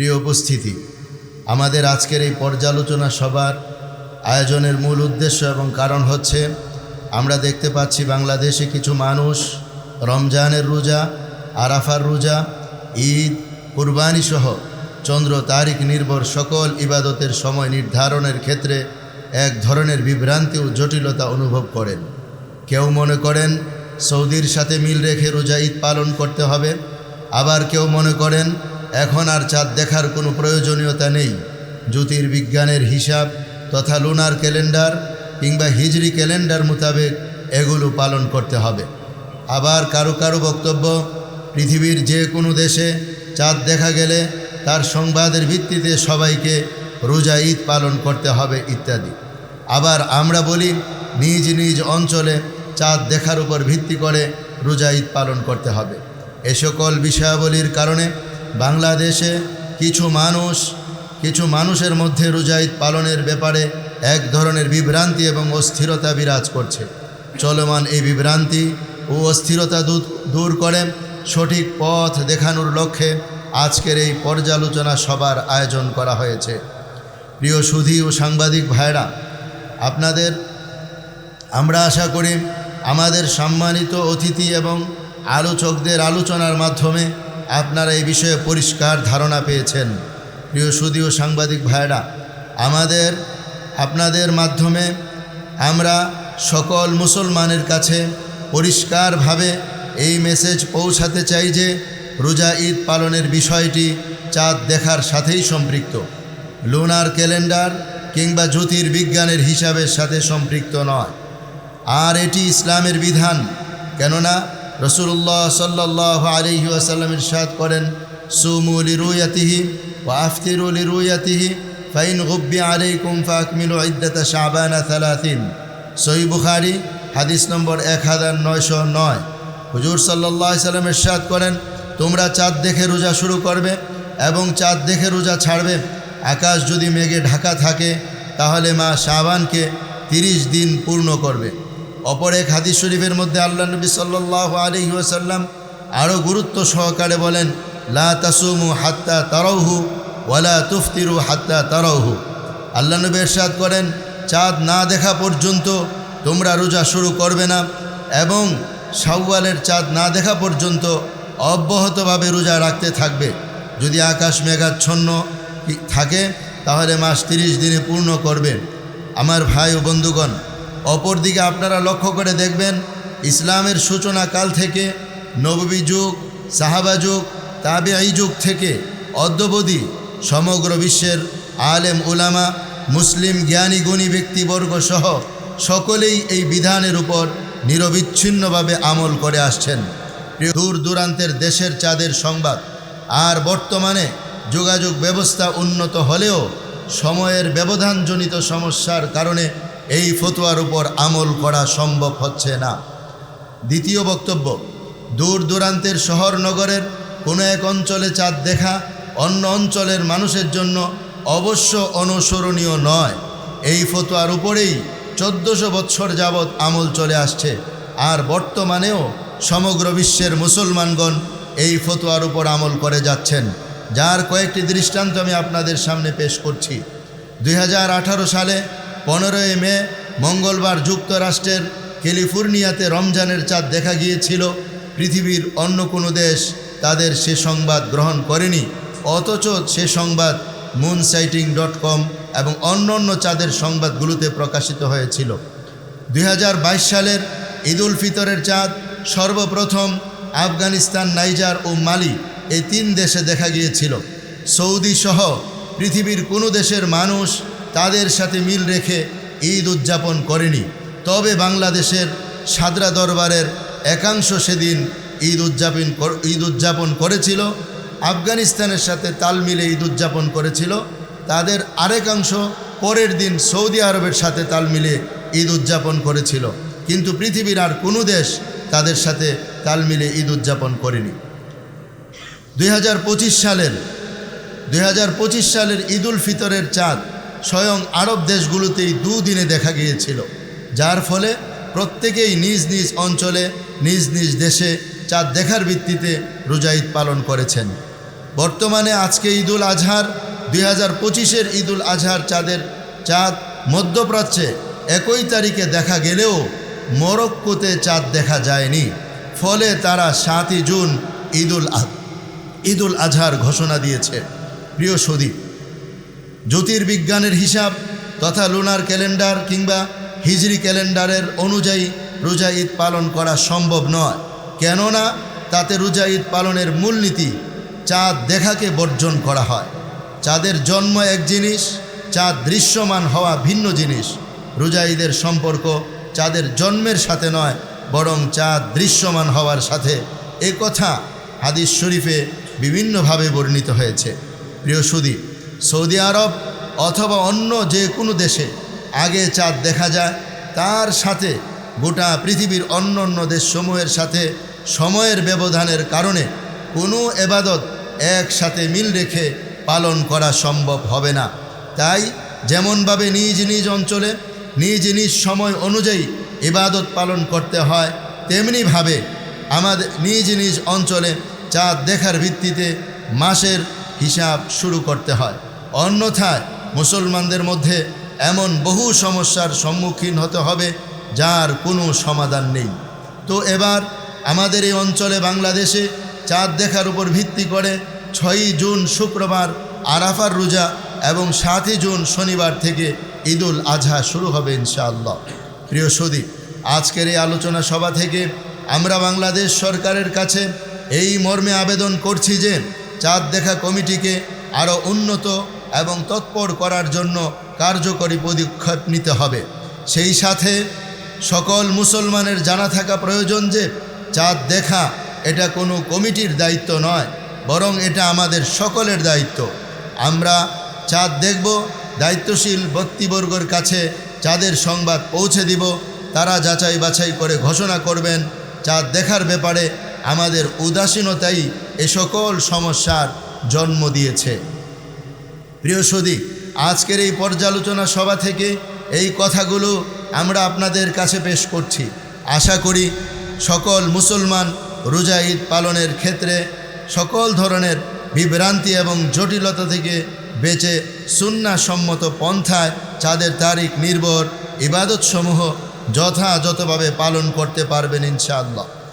প্রিয় উপস্থিতি, আমাদের আজকের এই পর্যালোচনা সভার আয়োজনের মূল উদ্দেশ্য এবং কারণ হচ্ছে, আমরা দেখতে পাচ্ছি বাংলাদেশে কিছু মানুষ রমজানের রোজা, আরাফার রোজা, ঈদ কুরবানি সহ চন্দ্র তারিখ নির্ভর সকল ইবাদতের সময় নির্ধারণের ক্ষেত্রে এক ধরনের বিভ্রান্তি ও জটিলতা অনুভব করেন। কেউ মনে করেন, সৌদির সাথে মিল রেখে রোজা ঈদ পালন করতে হবে। আবার কেউ মনে করেন এখন আর চাঁদ দেখার কোনো প্রয়োজনীয়তা নেই। জ্যোতির্বিজ্ঞানের হিসাব তথা লুনার ক্যালেন্ডার কিংবা হিজরি ক্যালেন্ডার মোতাবেক এগুলো পালন করতে হবে। আবার কারও কারও বক্তব্য, পৃথিবীর যে কোনো দেশে চাঁদ দেখা গেলে তার সংবাদের ভিত্তিতে সবাইকে রোজা ঈদ পালন করতে হবে ইত্যাদি। আবার আমরা বলি, নিজ নিজ অঞ্চলে চাঁদ দেখার উপর ভিত্তি করে রোজা ঈদ পালন করতে হবে। এ সকল বিষয়াবলীর কারণে বাংলাদেশে কিছু মানুষ, কিছু মানুষের মধ্যে রোজা ঈদ পালনের ব্যাপারে এক ধরনের বিভ্রান্তি এবং অস্থিরতা বিরাজ করছে। চলমান এই বিভ্রান্তি ও অস্থিরতা দূর দূর করে সঠিক পথ দেখানোর লক্ষ্যে আজকের এই পর্যালোচনা সবার আয়োজন করা হয়েছে। প্রিয় সুধী ও সাংবাদিক ভাইরা আপনাদের, আমরা আশা করি আমাদের সম্মানিত অতিথি এবং আলোচকদের আলোচনার মাধ্যমে আপনারা এই বিষয়ে পরিষ্কার ধারণা পেয়েছেন। প্রিয় সুদী ও সাংবাদিক ভাইরা আমাদের, আপনাদের মাধ্যমে আমরা সকল মুসলমানের কাছে পরিষ্কারভাবে এই মেসেজ পৌঁছাতে চাই যে রোজা ঈদ পালনের বিষয়টি চাঁদ দেখার সাথেই সম্পৃক্ত। লুনার ক্যালেন্ডার কিংবা জ্যোতির্বিজ্ঞানের হিসাবের সাথে সম্পৃক্ত নয়। আর এটি ইসলামের বিধান, কেননা রসুল্লাহ সাল্লাহ আলহি আসাল্লাম ইরশাদ করেন সুমুলি রুয়াতিহি ও আফতিরুলি রুয়াতিহি ফাইন গুব্বি আলাইকুম ফাকমিলু ইদ্দাতা শাবানা থালাতিন সই বুখারি, হাদিস নম্বর এক হাজার নয়শো নয়। হুজুর সাল্লাহ সাল্লাম ইরশাদ করেন, তোমরা চাঁদ দেখে রোজা শুরু করবে এবং চাঁদ দেখে রোজা ছাড়বে। আকাশ যদি মেঘে ঢাকা থাকে, তাহলে মা শাবানকে তিরিশ দিন পূর্ণ করবে। অপর এক হাদিস শরীফের মধ্যে আল্লাহ নবী সাল্লাহ আলহি ওয়াসাল্লাম আরও গুরুত্ব সহকারে বলেন, লা তাসুমু হাত্তা তারাউহু ওয়ালা তুফতিরু হাত্তা তারাউহু। আল্লাহ নবী এরশাদ করেন, চাঁদ না দেখা পর্যন্ত তোমরা রোজা শুরু করবে না এবং শাওয়ালের চাঁদ না দেখা পর্যন্ত অব্যাহতভাবে রোজা রাখতে থাকবে। যদি আকাশ মেঘাচ্ছন্ন থাকে, তাহলে মাস তিরিশ দিনে পূর্ণ করবে। আমার ভাই ও বন্ধুগণ অপরদিকে আপনারা লক্ষ্য করে দেখবেন, ইসলামের সূচনা কাল থেকে, নববী যুগ, সাহাবা যুগ তাবে এই যুগ থেকে অদ্যবধি সমগ্র বিশ্বের আলেম, উলামা, মুসলিম, জ্ঞানী, গুণী ব্যক্তিবর্গ সহ সকলেই এই বিধানের উপর নিরবিচ্ছিন্নভাবে আমল করে আসছেন। দূর দূরান্তের দেশের চাঁদের সংবাদ, আর বর্তমানে যোগাযোগ ব্যবস্থা উন্নত হলেও সময়ের ব্যবধানজনিত সমস্যার কারণে এই ফতোয়ার উপর আমল করা সম্ভব হচ্ছে না। দ্বিতীয় বক্তব্য, দূর দূরান্তের শহর নগরের কোনো এক অঞ্চলে চাঁদ দেখা অন্য অঞ্চলের মানুষের জন্য অবশ্য অনুসরণীয় নয়। এই ফতোয়ার উপরেই চোদ্দশো বৎসর যাবৎ আমল চলে আসছে। আর বর্তমানেও সমগ্র বিশ্বের মুসলমানগণ এই ফতোয়ার উপর আমল করে যাচ্ছেন। যার কয়েকটি দৃষ্টান্ত আমি আপনাদের সামনে পেশ করছি। দুই হাজার আঠারো সালে পনেরোই মে মঙ্গলবার যুক্তরাষ্ট্রের ক্যালিফোর্নিয়াতে রমজানের চাঁদ দেখা গিয়েছিল। পৃথিবীর অন্য কোনো দেশ তাদের সে সংবাদ গ্রহণ করেনি। অথচ সে সংবাদ মুন সাইটিং ডট কম এবং অন্য অন্য চাঁদের সংবাদগুলোতে প্রকাশিত হয়েছিল। দুই হাজার বাইশ সালের ঈদুল ফিতরের চাঁদ সর্বপ্রথম আফগানিস্তান, নাইজার ও মালি এই তিন দেশে দেখা গিয়েছিল। সৌদি সহ পৃথিবীর কোনো দেশের মানুষ তাদের সাথে মিল রেখে ঈদ উদযাপন করেনি। তবে বাংলাদেশের সাদরা দরবারের একাংশ সেদিন ঈদ উদযাপন ঈদ উদযাপন করেছিল। আফগানিস্তানের সাথে তাল মিলে ঈদ উদযাপন করেছিল। তাদের আরেকাংশ পরের দিন সৌদি আরবের সাথে তাল মিলে ঈদ উদযাপন করেছিল। কিন্তু পৃথিবীর আর কোনো দেশ তাদের সাথে তাল মিলে ঈদ উদযাপন করেনি। দুই হাজার পঁচিশ সালের দুই হাজার পঁচিশ সালের ঈদুল ফিতরের চাঁদ স্বয়ং আরব দেশগুলোতেই দুদিনে দেখা গিয়েছিল, যার ফলে প্রত্যেকেই নিজ নিজ অঞ্চলে, নিজ নিজ দেশে চাঁদ দেখার ভিত্তিতে রোজা ঈদ পালন করেছেন। বর্তমানে আজকে ঈদুল আজহার, দুই হাজার পঁচিশের ঈদুল আজহার চাঁদের চাঁদ মধ্যপ্রাচ্যে একই তারিখে দেখা গেলেও মরক্কোতে চাঁদ দেখা যায়নি, ফলে তারা সাতই জুন ঈদুল ঈদুল আজহার ঘোষণা দিয়েছে। প্রিয় সদীপ জ্যোতির্বিজ্ঞানের হিসাব তথা লুনার ক্যালেন্ডার কিংবা হিজরি ক্যালেন্ডারের অনুযায়ী রোজা ঈদ পালন করা সম্ভব নয়। কেননা তাতে রোজা ঈদ পালনের মূলনীতি চাঁদ দেখাকে বর্জন করা হয়। চাঁদের জন্ম এক জিনিস, চাঁদ দৃশ্যমান হওয়া ভিন্ন জিনিস। রোজা ঈদের সম্পর্ক চাঁদের জন্মের সাথে নয়, বরং চাঁদ দৃশ্যমান হওয়ার সাথে। এ কথা হাদিস শরীফে বিভিন্নভাবে বর্ণিত হয়েছে। প্রিয় সুদী সৌদি আরব অথবা অন্য যে কোনো দেশে আগে চাঁদ দেখা যায়। তার সাথে গোটা পৃথিবীর অন্য অন্য দেশসমূহের সাথে সময়ের ব্যবধানের কারণে কোনো এবাদত একসাথে মিল রেখে পালন করা সম্ভব হবে না। তাই যেমনভাবে নিজ নিজ অঞ্চলে নিজ নিজ সময় অনুযায়ী ইবাদত পালন করতে হয়, তেমনিভাবে আমাদের নিজ নিজ অঞ্চলে চাঁদ দেখার ভিত্তিতে মাসের হিসাব শুরু করতে হয়। অন্যথায় মুসলমানদের মধ্যে এমন বহু সমস্যার সম্মুখীন হতে হবে, যার কোনো সমাধান নেই। তো এবার আমাদের এই অঞ্চলে বাংলাদেশে চাঁদ দেখার উপর ভিত্তি করে ছয়ই জুন শুক্রবার আরাফার রোজা এবং সাতই জুন শনিবার থেকে ঈদুল আজহা শুরু হবে ইনশাআল্লাহ। প্রিয় সদী আজকের এই আলোচনা সভা থেকে আমরা বাংলাদেশ সরকারের কাছে এই মর্মে আবেদন করছি যে চাঁদ দেখা কমিটিকে আরও উন্নত এবং তৎপর করার জন্য কার্যকরী পদক্ষেপ নিতে হবে। সেই সাথে সকল মুসলমানের জানা থাকা প্রয়োজন যে, চাঁদ দেখা এটা কোনো কমিটির দায়িত্ব নয়, বরং এটা আমাদের সকলের দায়িত্ব। আমরা চাঁদ দেখব, দায়িত্বশীল ব্যক্তিবর্গর কাছে চাঁদের সংবাদ পৌঁছে দিব, তারা যাচাই বাছাই করে ঘোষণা করবেন, চাঁদ দেখার ব্যাপারে আমাদের উদাসীনতাই এ সকল সমস্যার জন্ম দিয়েছে। প্রিয় সদী, আজকের এই পর্যালোচনা সভা থেকে এই কথাগুলো আমরা আপনাদের কাছে পেশ করছি। আশা করি সকল মুসলমান রোজা ঈদ পালনের ক্ষেত্রে সকল ধরনের বিভ্রান্তি এবং জটিলতা থেকে বেঁচে সুন্নাসম্মত পন্থায় চাঁদের তারিখ নির্ভর ইবাদতসমূহ যথাযথভাবে পালন করতে পারবেন ইনশাআল্লাহ।